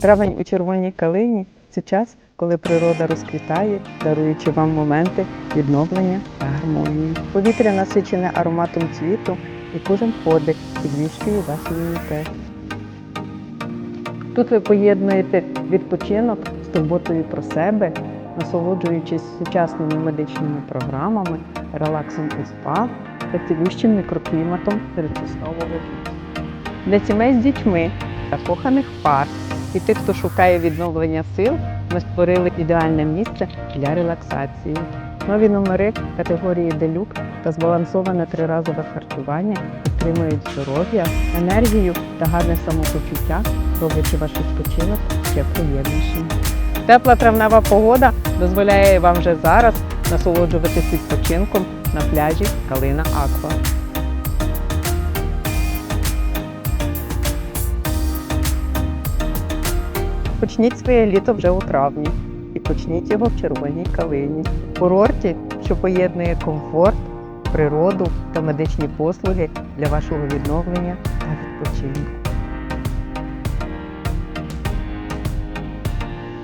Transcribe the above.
Травень у червоній калині це час, коли природа розквітає, даруючи вам моменти відновлення та гармонії. Повітря насичене ароматом цвіту, і кожен подих підвищує ваш імунітет. Тут ви поєднуєте відпочинок з турботою про себе, насолоджуючись сучасними медичними програмами, релаксом у спа та цілющим мікрокліматом середсоснового лісу. Для сімей з дітьми та коханих пар і тих, хто шукає відновлення сил, ми створили ідеальне місце для релаксації. Нові номери категорії делюкс та збалансоване триразове харчування підтримують здоров'я, енергію та гарне самопочуття, роблячи ваш відпочинок ще приємнішим. Тепла травнева погода дозволяє вам вже зараз насолоджуватись відпочинком на пляжі Калина Аква. Почніть своє літо вже у травні і почніть його в червоній калині. Курорті, що поєднує комфорт, природу та медичні послуги для вашого відновлення та відпочинку.